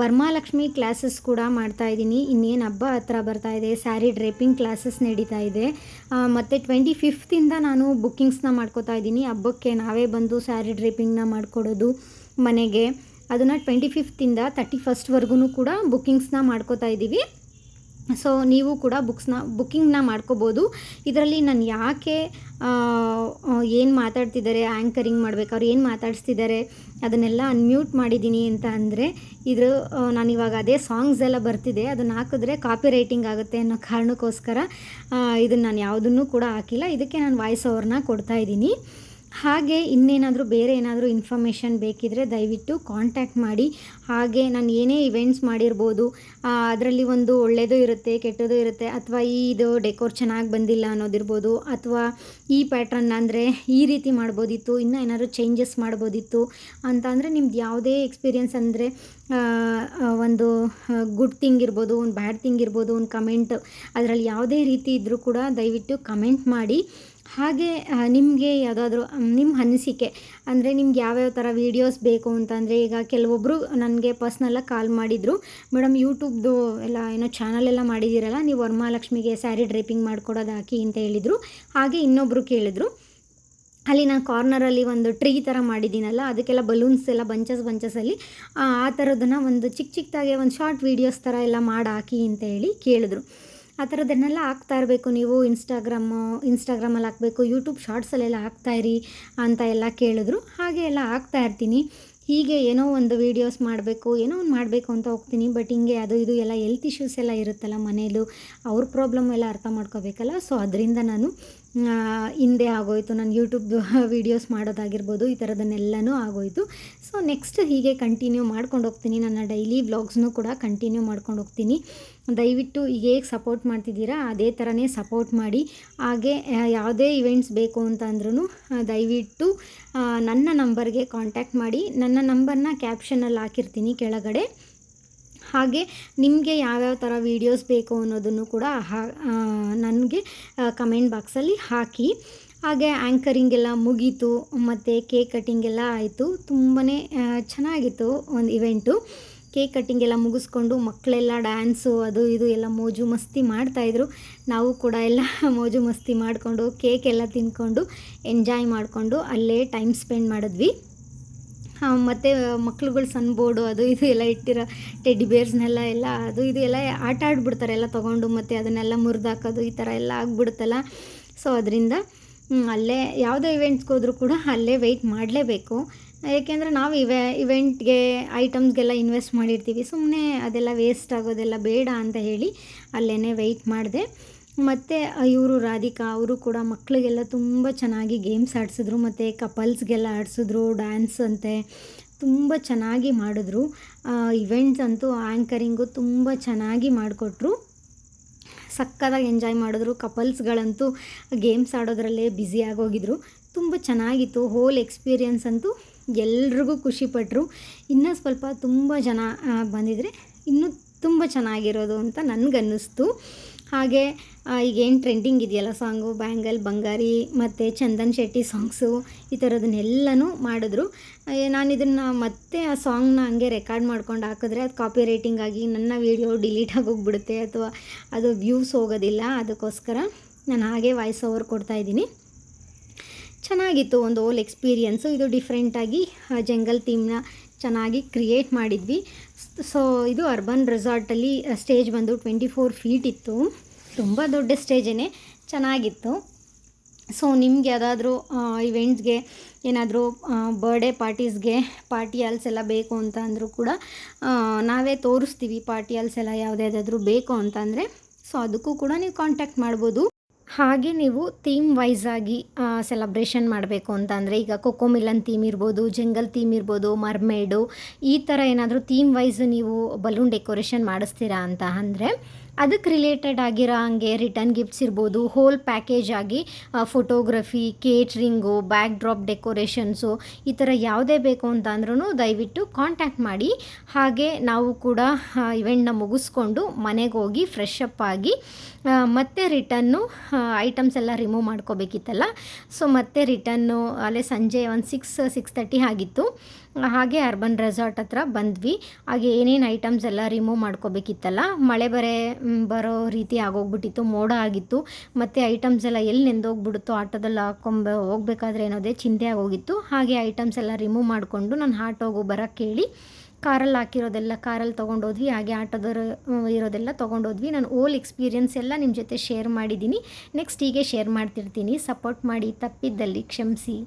A: ವರ್ಮಾಲಕ್ಷ್ಮಿ ಕ್ಲಾಸಸ್ ಕೂಡ ಮಾಡ್ತಾ ಇದ್ದೀನಿ. ಇನ್ನೇನು ಹಬ್ಬ ಹತ್ರ ಬರ್ತಾ ಇದೆ ಸ್ಯಾರಿ ಡ್ರೇಪಿಂಗ್ ಕ್ಲಾಸಸ್ ನಡೀತಾ ಇದೆ. ಮತ್ತು ಟ್ವೆಂಟಿ ಫಿಫ್ತಿಂದ ನಾನು ಬುಕ್ಕಿಂಗ್ಸ್ನ ಮಾಡ್ಕೋತಾ ಇದ್ದೀನಿ. ಹಬ್ಬಕ್ಕೆ ನಾವೇ ಬಂದು ಸ್ಯಾರಿ ಡ್ರೇಪಿಂಗ್ನ ಮಾಡಿಕೊಡೋದು ಮನೆಗೆ. ಅದನ್ನು ಟ್ವೆಂಟಿ ಫಿಫ್ತಿಂದ ತರ್ಟಿ ಫಸ್ಟ್ವರೆಗೂ ಕೂಡ ಬುಕ್ಕಿಂಗ್ಸ್ನ ಮಾಡ್ಕೋತಾ ಇದ್ದೀವಿ. ಸೊ ನೀವು ಕೂಡ ಬುಕ್ಸ್ನ ಬುಕ್ಕಿಂಗ್ನ ಮಾಡ್ಕೋಬೋದು. ಇದರಲ್ಲಿ ನಾನು ಯಾಕೆ ಏನು ಮಾತಾಡ್ತಿದ್ದಾರೆ ಆ್ಯಂಕರಿಂಗ್ ಮಾಡ್ಬೇಕಾದ್ರೆ ಏನು ಮಾತಾಡಿಸ್ತಿದ್ದಾರೆ ಅದನ್ನೆಲ್ಲ ಅನ್ಮ್ಯೂಟ್ ಮಾಡಿದ್ದೀನಿ ಅಂತ ಅಂದರೆ ಇದ್ರ ಆ, ನಾನು ಇವಾಗ ಅದೇ ಸಾಂಗ್ಸ್ ಎಲ್ಲ ಬರ್ತಿದೆ ಅದನ್ನು ಹಾಕಿದ್ರೆ ಕಾಪಿ ರೈಟಿಂಗ್ ಆಗುತ್ತೆ ಅನ್ನೋ ಕಾರಣಕ್ಕೋಸ್ಕರ ಇದನ್ನು ನಾನು ಯಾವುದನ್ನು ಕೂಡ ಹಾಕಿಲ್ಲ. ಇದಕ್ಕೆ ನಾನು ವಾಯ್ಸ್ ಓವರ್ನ ಕೊಡ್ತಾ ಇದ್ದೀನಿ. ಹಾಗೆ ಇನ್ನೇನಾದರೂ ಬೇರೆ ಏನಾದರೂ ಇನ್ಫಾರ್ಮೇಷನ್ ಬೇಕಿದ್ದರೆ ದಯವಿಟ್ಟು ಕಾಂಟ್ಯಾಕ್ಟ್ ಮಾಡಿ. ಹಾಗೆ ನಾನು ಏನೇ ಇವೆಂಟ್ಸ್ ಮಾಡಿರ್ಬೋದು ಅದರಲ್ಲಿ ಒಂದು ಒಳ್ಳೆಯದು ಇರುತ್ತೆ ಕೆಟ್ಟದ್ದು ಇರುತ್ತೆ, ಅಥವಾ ಇದು ಡೆಕೋರ್ ಚೆನ್ನಾಗಿ ಬಂದಿಲ್ಲ ಅನ್ನೋದಿರ್ಬೋದು, ಅಥವಾ ಈ ಪ್ಯಾಟ್ರನ್ ಅಂದರೆ ಈ ರೀತಿ ಮಾಡ್ಬೋದಿತ್ತು, ಇನ್ನೂ ಏನಾದರೂ ಚೇಂಜಸ್ ಮಾಡ್ಬೋದಿತ್ತು ಅಂತ ಅಂದರೆ ನಿಮ್ದು ಯಾವುದೇ ಎಕ್ಸ್ಪೀರಿಯನ್ಸ್ ಅಂದರೆ ಒಂದು ಗುಡ್ ಥಿಂಗ್ ಇರ್ಬೋದು, ಒಂದು ಬ್ಯಾಡ್ ಥಿಂಗ್ ಇರ್ಬೋದು, ಒಂದು ಕಮೆಂಟ್ ಅದರಲ್ಲಿ ಯಾವುದೇ ರೀತಿ ಇದ್ದರೂ ಕೂಡ ದಯವಿಟ್ಟು ಕಮೆಂಟ್ ಮಾಡಿ. ಹಾಗೆ ನಿಮಗೆ ಯಾವುದಾದ್ರೂ ನಿಮ್ಮ ಅನಿಸಿಕೆ, ಅಂದರೆ ನಿಮ್ಗೆ ಯಾವ್ಯಾವ ಥರ ವೀಡಿಯೋಸ್ ಬೇಕು ಅಂತಂದರೆ, ಈಗ ಕೆಲವೊಬ್ಬರು ನನಗೆ ಪರ್ಸ್ನಲ್ಲಾಗಿ ಕಾಲ್ ಮಾಡಿದರು. ಮೇಡಮ್ ಯೂಟ್ಯೂಬ್ದು ಎಲ್ಲ ಏನೋ ಚಾನಲೆಲ್ಲ ಮಾಡಿದ್ದೀರಲ್ಲ, ನೀವು ವರಮಹಾಲಕ್ಷ್ಮಿಗೆ ಸ್ಯಾರಿ ಡ್ರೈಪಿಂಗ್ ಮಾಡಿಕೊಡೋದು ಹಾಕಿ ಅಂತ ಹೇಳಿದರು. ಹಾಗೆ ಇನ್ನೊಬ್ಬರು ಕೇಳಿದರು, ಅಲ್ಲಿ ನಾನು ಕಾರ್ನರಲ್ಲಿ ಒಂದು ಟ್ರೀ ಥರ ಮಾಡಿದ್ದೀನಲ್ಲ, ಅದಕ್ಕೆಲ್ಲ ಬಲೂನ್ಸ್ ಎಲ್ಲ ಬಂಚಸ್ ಬಂಚಸಲ್ಲಿ ಆ ಥರದನ್ನು ಒಂದು ಚಿಕ್ಕ ಚಿಕ್ಕದಾಗೆ ಒಂದು ಶಾರ್ಟ್ ವೀಡಿಯೋಸ್ ಥರ ಎಲ್ಲ ಮಾಡಿ ಹಾಕಿ ಅಂತ ಹೇಳಿ ಕೇಳಿದ್ರು. ಆ ಥರದನ್ನೆಲ್ಲ ಹಾಕ್ತಾ ಇರಬೇಕು ನೀವು. ಇನ್ಸ್ಟಾಗ್ರಾಮು ಇನ್ಸ್ಟಾಗ್ರಾಮಲ್ಲಿ ಹಾಕಬೇಕು ಯೂಟ್ಯೂಬ್ ಶಾರ್ಟ್ಸಲ್ಲೆಲ್ಲ ಹಾಕ್ತಾಯಿರಿ ಅಂತ ಎಲ್ಲ ಕೇಳಿದ್ರು. ಹಾಗೆ ಎಲ್ಲ ಹಾಕ್ತಾ ಇರ್ತೀನಿ. ಹೀಗೆ ಏನೋ ಒಂದು ವೀಡಿಯೋಸ್ ಮಾಡಬೇಕು, ಏನೋ ಒಂದು ಮಾಡಬೇಕು ಅಂತ ಹೋಗ್ತೀನಿ. ಬಟ್ ಹಿಂಗೆ ಅದು ಇದು ಎಲ್ಲ ಹೆಲ್ತ್ ಇಶ್ಯೂಸ್ ಎಲ್ಲ ಇರುತ್ತಲ್ಲ ಮನೇಲು, ಅವ್ರ ಪ್ರಾಬ್ಲಮ್ ಎಲ್ಲ ಅರ್ಥ ಮಾಡ್ಕೋಬೇಕಲ್ಲ. ಸೊ ಅದರಿಂದ ನಾನು ಹಿಂದೆ ಆಗೋಯ್ತು. ನಾನು ಯೂಟ್ಯೂಬ್ ವೀಡಿಯೋಸ್ ಮಾಡೋದಾಗಿರ್ಬೋದು, ಈ ಥರದನ್ನೆಲ್ಲನೂ ಆಗೋಯ್ತು. ಸೊ ನೆಕ್ಸ್ಟ್ ಹೀಗೆ ಕಂಟಿನ್ಯೂ ಮಾಡ್ಕೊಂಡು ಹೋಗ್ತೀನಿ. ನನ್ನ ಡೈಲಿ ವ್ಲಾಗ್ಸ್ನೂ ಕೂಡ ಕಂಟಿನ್ಯೂ ಮಾಡ್ಕೊಂಡು ಹೋಗ್ತೀನಿ. ದಯವಿಟ್ಟು ಈಗ ಹೇಗೆ ಸಪೋರ್ಟ್ ಮಾಡ್ತಿದ್ದೀರಾ? ಅದೇ ಥರನೇ ಸಪೋರ್ಟ್ ಮಾಡಿ. ಹಾಗೆ ಯಾವುದೇ ಇವೆಂಟ್ಸ್ ಬೇಕು ಅಂತ ಅಂದ್ರೂ ದಯವಿಟ್ಟು ನನ್ನ ನಂಬರ್ಗೆ ಕಾಂಟ್ಯಾಕ್ಟ್ ಮಾಡಿ. ನನ್ನ ನಂಬರ್ನ ಕ್ಯಾಪ್ಷನಲ್ಲಿ ಹಾಕಿರ್ತೀನಿ ಕೆಳಗಡೆ. ಹಾಗೆ ನಿಮಗೆ ಯಾವ್ಯಾವ ಥರ ವೀಡಿಯೋಸ್ ಬೇಕು ಅನ್ನೋದನ್ನು ಕೂಡ ನನಗೆ ಕಮೆಂಟ್ ಬಾಕ್ಸಲ್ಲಿ ಹಾಕಿ. ಹಾಗೆ ಆ್ಯಂಕರಿಂಗ್ ಎಲ್ಲ ಮುಗೀತು, ಮತ್ತು ಕೇಕ್ ಕಟ್ಟಿಂಗ್ ಎಲ್ಲ ಆಯಿತು. ತುಂಬಾ ಚೆನ್ನಾಗಿತ್ತು ಒಂದು ಇವೆಂಟು ಕೇಕ್ ಕಟ್ಟಿಂಗ್ ಎಲ್ಲ ಮುಗಿಸ್ಕೊಂಡು ಮಕ್ಕಳೆಲ್ಲ ಡ್ಯಾನ್ಸು ಅದು ಇದು ಎಲ್ಲ ಮೋಜು ಮಸ್ತಿ ಮಾಡ್ತಾಯಿದ್ರು ನಾವು ಕೂಡ ಎಲ್ಲ ಮೋಜು ಮಸ್ತಿ ಮಾಡಿಕೊಂಡು ಕೇಕ್ ಎಲ್ಲ ತಿಂದ್ಕೊಂಡು ಎಂಜಾಯ್ ಮಾಡಿಕೊಂಡು ಅಲ್ಲೇ ಟೈಮ್ ಸ್ಪೆಂಡ್ ಮಾಡಿದ್ವಿ. ಮತ್ತು ಮಕ್ಳುಗಳು ಸನ್ ಬೋರ್ಡು ಅದು ಇದು ಎಲ್ಲ ಇಟ್ಟಿರೋ ಟೆಡ್ಡಿ ಬೇರ್ಸ್ನೆಲ್ಲ ಎಲ್ಲ ಅದು ಇದು ಎಲ್ಲ ಆಟ ಆಡ್ಬಿಡ್ತಾರೆ ಎಲ್ಲ ತೊಗೊಂಡು, ಮತ್ತು ಅದನ್ನೆಲ್ಲ ಮುರಿದಾಕೋದು ಈ ಥರ ಎಲ್ಲ ಆಗ್ಬಿಡುತ್ತಲ್ಲ. ಸೊ ಅದರಿಂದ ಅಲ್ಲೇ ಯಾವುದೇ ಇವೆಂಟ್ಸ್ಗೆ ಹೋದರೂ ಕೂಡ ಅಲ್ಲೇ ವೆಯ್ಟ್ ಮಾಡಲೇಬೇಕು. ಏಕೆಂದರೆ ನಾವು ಇವೆ ಇವೆಂಟ್ಗೆ ಐಟಮ್ಸ್ಗೆಲ್ಲ ಇನ್ವೆಸ್ಟ್ ಮಾಡಿರ್ತೀವಿ. ಸುಮ್ಮನೆ ಅದೆಲ್ಲ ವೇಸ್ಟ್ ಆಗೋದೆಲ್ಲ ಬೇಡ ಅಂತ ಹೇಳಿ ಅಲ್ಲೇ ವೆಯ್ಟ್ ಮಾಡಿದೆ. ಮತ್ತು ಇವರು ರಾಧಿಕಾ, ಅವರು ಕೂಡ ಮಕ್ಕಳಿಗೆಲ್ಲ ತುಂಬ ಚೆನ್ನಾಗಿ ಗೇಮ್ಸ್ ಆಡಿಸಿದ್ರು. ಮತ್ತು ಕಪಲ್ಸ್ಗೆಲ್ಲ ಆಡಿಸಿದ್ರು ಡ್ಯಾನ್ಸ್ ಅಂತೆ, ತುಂಬ ಚೆನ್ನಾಗಿ ಮಾಡಿದ್ರು. ಇವೆಂಟ್ಸ್ ಅಂತೂ ಆ್ಯಂಕರಿಂಗು ತುಂಬ ಚೆನ್ನಾಗಿ ಮಾಡಿಕೊಟ್ರು. ಸಕ್ಕತ್ತಾಗಿ ಎಂಜಾಯ್ ಮಾಡಿದ್ರು. ಕಪಲ್ಸ್ಗಳಂತೂ ಗೇಮ್ಸ್ ಆಡೋದ್ರಲ್ಲೇ ಬ್ಯುಸಿ ಆಗೋಗಿದ್ರು. ತುಂಬ ಚೆನ್ನಾಗಿತ್ತು. ಹೋಲ್ ಎಕ್ಸ್ಪೀರಿಯನ್ಸ್ ಅಂತೂ ಎಲ್ರಿಗೂ ಖುಷಿಪಟ್ಟರು ಇನ್ನೂ ಸ್ವಲ್ಪ ತುಂಬ ಜನ ಬಂದಿದ್ದರೆ ಇನ್ನೂ ತುಂಬ ಚೆನ್ನಾಗಿರೋದು ಅಂತ ನನಗನ್ನಿಸ್ತು. ಹಾಗೆ ಈಗೇನು ಟ್ರೆಂಡಿಂಗ್ ಇದೆಯಲ್ಲ ಸಾಂಗು ಬ್ಯಾಂಗಲ್ ಬಂಗಾರಿ ಮತ್ತು ಚಂದನ್ ಶೆಟ್ಟಿ ಸಾಂಗ್ಸು ಈ ಥರದನ್ನೆಲ್ಲನೂ ಮಾಡಿದ್ರು. ನಾನು ಇದನ್ನು ಮತ್ತೆ ಆ ಸಾಂಗ್ನ ಹಂಗೆ ರೆಕಾರ್ಡ್ ಮಾಡ್ಕೊಂಡು ಹಾಕಿದ್ರೆ ಅದು ಕಾಪಿ ರೈಟಿಂಗ್ ಆಗಿ ನನ್ನ ವೀಡಿಯೋ ಡಿಲೀಟ್ ಆಗೋಗ್ಬಿಡುತ್ತೆ ಅಥವಾ ಅದು ವ್ಯೂಸ್ ಹೋಗೋದಿಲ್ಲ, ಅದಕ್ಕೋಸ್ಕರ ನಾನು ಹಾಗೆ ವಾಯ್ಸ್ ಓವರ್ ಕೊಡ್ತಾ ಇದ್ದೀನಿ. ಚೆನ್ನಾಗಿತ್ತು, ಒಂದು ಓಲ್ ಎಕ್ಸ್ಪೀರಿಯನ್ಸು ಇದು ಡಿಫ್ರೆಂಟಾಗಿ ಜಂಗಲ್ ಥೀಮ್ನ ಚೆನ್ನಾಗಿ ಕ್ರಿಯೇಟ್ ಮಾಡಿದ್ವಿ. ಸೊ ಇದು ಅರ್ಬನ್ ರೆಸಾರ್ಟಲ್ಲಿ ಸ್ಟೇಜ್ ಬಂದು ಟ್ವೆಂಟಿ ಫೋರ್ ಫೀಟ್ ಇತ್ತು. ತುಂಬ ದೊಡ್ಡ ಸ್ಟೇಜೇ ಚೆನ್ನಾಗಿತ್ತು. ಸೊ ನಿಮ್ಗೆ ಯಾವುದಾದ್ರೂ ಇವೆಂಟ್ಸ್ಗೆ ಏನಾದರೂ ಬರ್ಡೇ ಪಾರ್ಟೀಸ್ಗೆ ಪಾರ್ಟಿ ಹಾಲ್ಸ್ ಎಲ್ಲ ಬೇಕು ಅಂತ ಅಂದರೂ ಕೂಡ ನಾವೇ ತೋರಿಸ್ತೀವಿ ಪಾರ್ಟಿ ಹಾಲ್ಸ್ ಎಲ್ಲ ಯಾವುದ್ಯಾವುದಾದ್ರೂ ಬೇಕು ಅಂತಂದರೆ ಸೊ ಅದಕ್ಕೂ ಕೂಡ ನೀವು ಕಾಂಟ್ಯಾಕ್ಟ್ ಮಾಡ್ಬೋದು. ಹಾಗೆ ನೀವು ಥೀಮ್ ವೈಸ್ ಆಗಿ ಸೆಲೆಬ್ರೇಷನ್ ಮಾಡಬೇಕು ಅಂತ ಅಂದರೆ ಈಗ ಕೊಕೋ ಮಿಲನ್ ಥೀಮ್ ಇರ್ಬೋದು ಜಂಗಲ್ ಥೀಮ್ ಇರ್ಬೋದು ಮರ್ಮೇಡು ಈ ಥರ ಏನಾದರೂ ಥೀಮ್ ವೈಸ್ ನೀವು ಬಲೂನ್ ಡೆಕೋರೇಷನ್ ಮಾಡಿಸ್ತೀರಾ ಅಂತ ಅಂದರೆ ಅದಕ್ಕೆ ರಿಲೇಟೆಡ್ ಆಗಿರೋ ಹಂಗೆ ರಿಟರ್ನ್ ಗಿಫ್ಟ್ಸ್ ಇರ್ಬೋದು ಹೋಲ್ ಪ್ಯಾಕೇಜ್ ಆಗಿ photography catering backdrop decorations ಈ ಥರ ಯಾವುದೇ ಬೇಕು ಅಂತ ಅಂದ್ರೂ ದಯವಿಟ್ಟು ಕಾಂಟ್ಯಾಕ್ಟ್ ಮಾಡಿ. ಹಾಗೆ ನಾವು ಕೂಡ ಇವೆಂಟ್ನ ಮುಗಿಸ್ಕೊಂಡು ಮನೆಗೆ ಹೋಗಿ ಫ್ರೆಶ್ ಅಪ್ ಆಗಿ ಮತ್ತೆ ರಿಟನ್ನು ಐಟಮ್ಸ್ ಎಲ್ಲ ರಿಮೂವ್ ಮಾಡ್ಕೋಬೇಕಿತ್ತಲ್ಲ. ಸೊ ಮತ್ತೆ ರಿಟನ್ನು ಅಲ್ಲೇ ಸಂಜೆ ಒಂದು ಸಿಕ್ಸ್ ಸಿಕ್ಸ್ ತರ್ಟಿ ಆಗಿತ್ತು. ಹಾಗೆ ಅರ್ಬನ್ ರೆಸಾರ್ಟ್ ಹತ್ರ ಬಂದ್ವಿ. ಹಾಗೆ ಏನೇನು ಐಟಮ್ಸ್ ಎಲ್ಲ ರಿಮೂವ್ ಮಾಡ್ಕೋಬೇಕಿತ್ತಲ್ಲ, ಮಳೆ ಬರೆ ಬರೋ ರೀತಿ ಆಗೋಗ್ಬಿಟ್ಟಿತ್ತು, ಮೋಡ ಆಗಿತ್ತು. ಮತ್ತು ಐಟಮ್ಸ್ ಎಲ್ಲ ಎಲ್ಲಿ ನೆಂದೋಗ್ಬಿಡುತ್ತೋ ಆಟೋದಲ್ಲಿ ಹಾಕೊಂಬ, ಹೋಗ್ಬೇಕಾದ್ರೆ ಏನೋದೇ ಚಿಂತೆ ಆಗೋಗಿತ್ತು. ಹಾಗೆ ಐಟಮ್ಸ್ ಎಲ್ಲ ರಿಮೂವ್ ಮಾಡಿಕೊಂಡು ನಾನು ಆಟೋಗು ಬರೋಕ್ಕೆ ಕೇಳಿ, ಕಾರಲ್ಲಿ ಹಾಕಿರೋದೆಲ್ಲ ಕಾರಲ್ಲಿ ತೊಗೊಂಡೋದ್ವಿ. ಹಾಗೆ ಆಟೋದವರು ಇರೋದೆಲ್ಲ ತೊಗೊಂಡೋದ್ವಿ. ನಾನು ಓಲ್ ಎಕ್ಸ್ಪೀರಿಯನ್ಸ್ ಎಲ್ಲ ನಿಮ್ಮ ಜೊತೆ ಶೇರ್ ಮಾಡಿದ್ದೀನಿ. ನೆಕ್ಸ್ಟ್ ಹೀಗೆ ಶೇರ್ ಮಾಡ್ತಿರ್ತೀನಿ. ಸಪೋರ್ಟ್ ಮಾಡಿ, ತಪ್ಪಿದ್ದಲ್ಲಿ ಕ್ಷಮಿಸಿ.